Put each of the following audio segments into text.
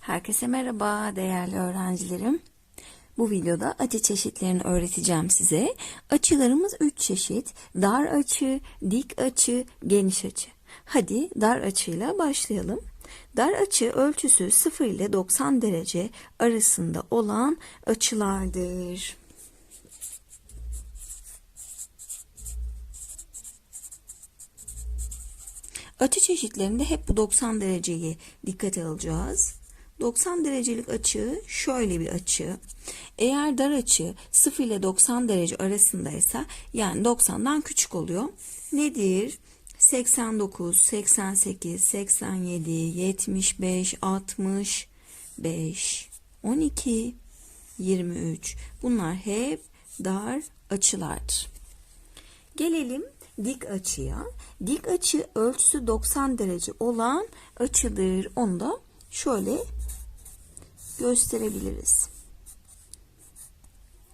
Herkese merhaba değerli öğrencilerim. Bu videoda açı çeşitlerini öğreteceğim size. Açılarımız 3 çeşit. Dar açı, dik açı, geniş açı. Hadi dar açıyla başlayalım. Dar açı ölçüsü 0 ile 90 derece arasında olan açılardır. Açı çeşitlerinde hep bu 90 dereceyi dikkate alacağız. 90 derecelik açı şöyle bir açı. Eğer dar açı 0 ile 90 derece arasındaysa yani 90'dan küçük oluyor. Nedir? 89, 88, 87, 75, 65, 12, 23. Bunlar hep dar açılardır. Gelelim dik açıya. Dik açı ölçüsü 90 derece olan açıdır. Onu da şöyle gösterebiliriz.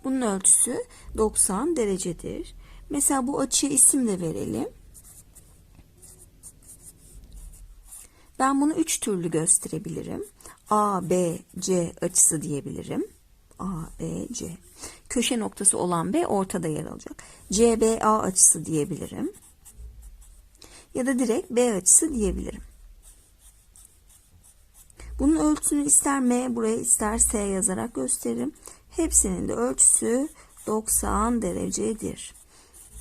Bunun ölçüsü 90 derecedir. Mesela bu açıya isim de verelim. Ben bunu üç türlü gösterebilirim. A, B, C açısı diyebilirim. A, B, C. Köşe noktası olan B ortada yer alacak. C, B, A açısı diyebilirim. Ya da direkt B açısı diyebilirim. Bunun ölçüsünü ister M buraya ister S yazarak gösteririm. Hepsinin de ölçüsü 90 derecedir.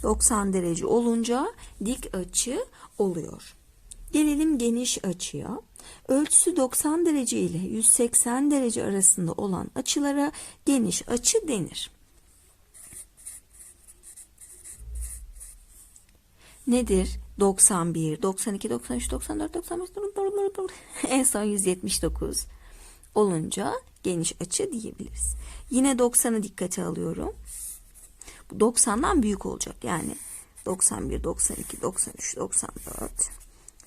90 derece olunca dik açı oluyor. Gelelim geniş açıya. Ölçüsü 90 derece ile 180 derece arasında olan açılara geniş açı denir. Nedir? 91, 92, 93, 94, 95, en son 179 olunca geniş açı diyebiliriz. Yine 90'ı dikkate alıyorum. Bu 90'dan büyük olacak. Yani 91, 92, 93, 94.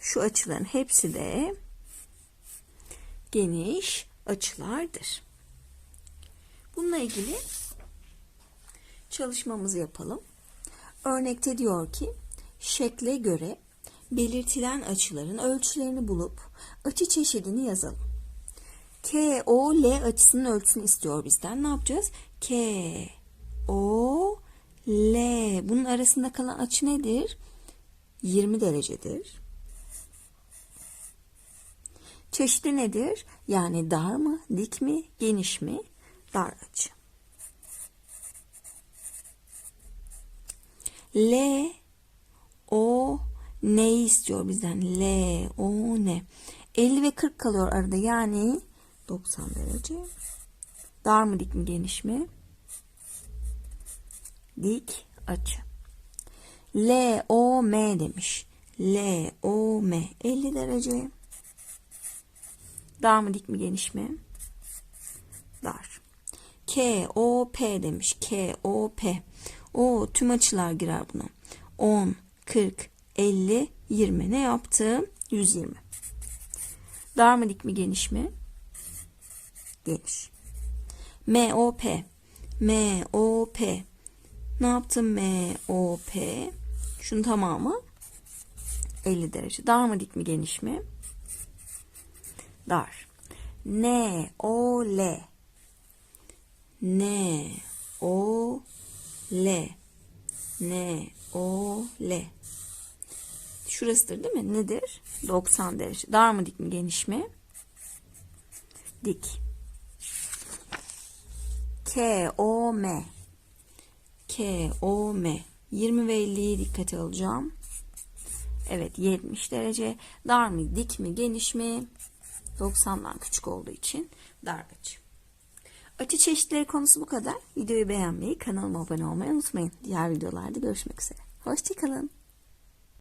Şu açıların hepsi de geniş açılardır. Bununla ilgili çalışmamızı yapalım. Örnekte diyor ki şekle göre belirtilen açıların ölçülerini bulup açı çeşidini yazalım. K, O, L açısının ölçüsünü istiyor bizden. Ne yapacağız? K, O, L. Bunun arasında kalan açı nedir? 20 derecedir. Çeşidi nedir? Yani dar mı, dik mi, geniş mi? Dar açı. L, neyi istiyor bizden? L, O, ne? 50 ve 40 kalıyor arada. Yani 90 derece. Dar mı, dik mi, geniş mi? Dik açı. L, O, M demiş. L, O, M. 50 derece. Dar mı dik mi geniş mi? Dar. K, O, P demiş. K, O, P. O tüm açılar girer buna. 10, 40, 50, 20. Ne yaptım? 120. Dar mı dik mi geniş mi? Geniş. M, O, P. M, O, P. Ne yaptım? M, O, P. Şunun tamamı 50 derece. Dar mı dik mi geniş mi? dar. N O L N O L N O L Şurasıdır değil mi? Nedir? 90 derece. Dar mı dik mi geniş mi? Dik. K O M K O M 20 ve 50'yi dikkate alacağım. Evet 70 derece. Dar mı dik mi geniş mi? 90'dan küçük olduğu için dar açı. Açı çeşitleri konusu bu kadar. Videoyu beğenmeyi, kanalıma abone olmayı unutmayın. Diğer videolarda görüşmek üzere. Hoşçakalın.